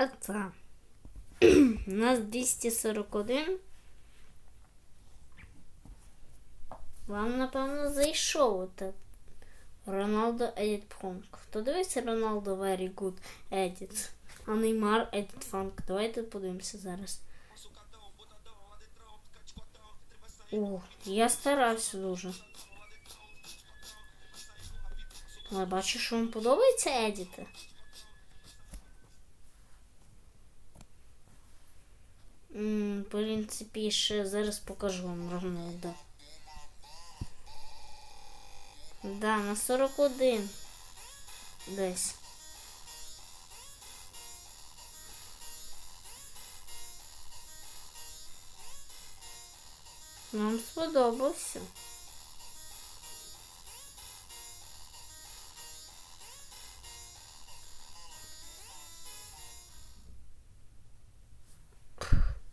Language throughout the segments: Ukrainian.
А так. У нас 241. Вам, напевно, зайшов оте. Роналдо Edit Funk. Хто дивиться Роналдо Very Good Edit? А Неймар Edit Funk. Давайте подивимося зараз. О, я старався дуже. Але бачу, що вам подобається едіти. М, В принципі, ще зараз покажу вам Рональда. Да, на 41. Десь. Нам сподобався.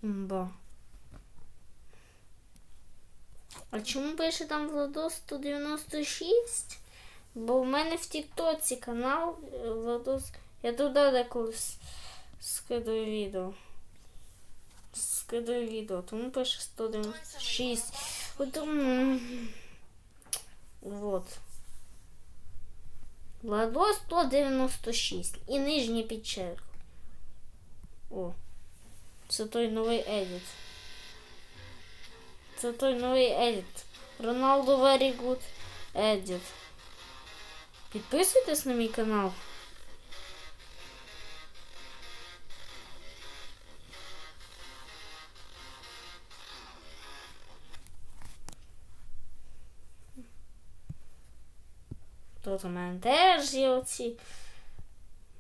Ба. А чому пише там Владос 196? Бо в мене в Тіктоці канал е, Владос. Я туди деколи скидаю відео. Скидаю відео, тому пише 196. От, Вот. Владос 196. І нижній підчерк. О. Це той новий едіт. Це той новий едіт. Роналдо very good edit. Підписуйтесь на мій канал. Тут у мене теж є оці.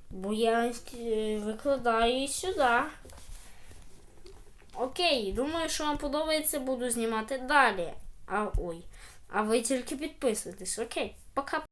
Бо я е, викладаю сюди. Окей, думаю, що вам подобається, буду знімати далі. А ой. А ви тільки підписуйтесь. Окей, пока.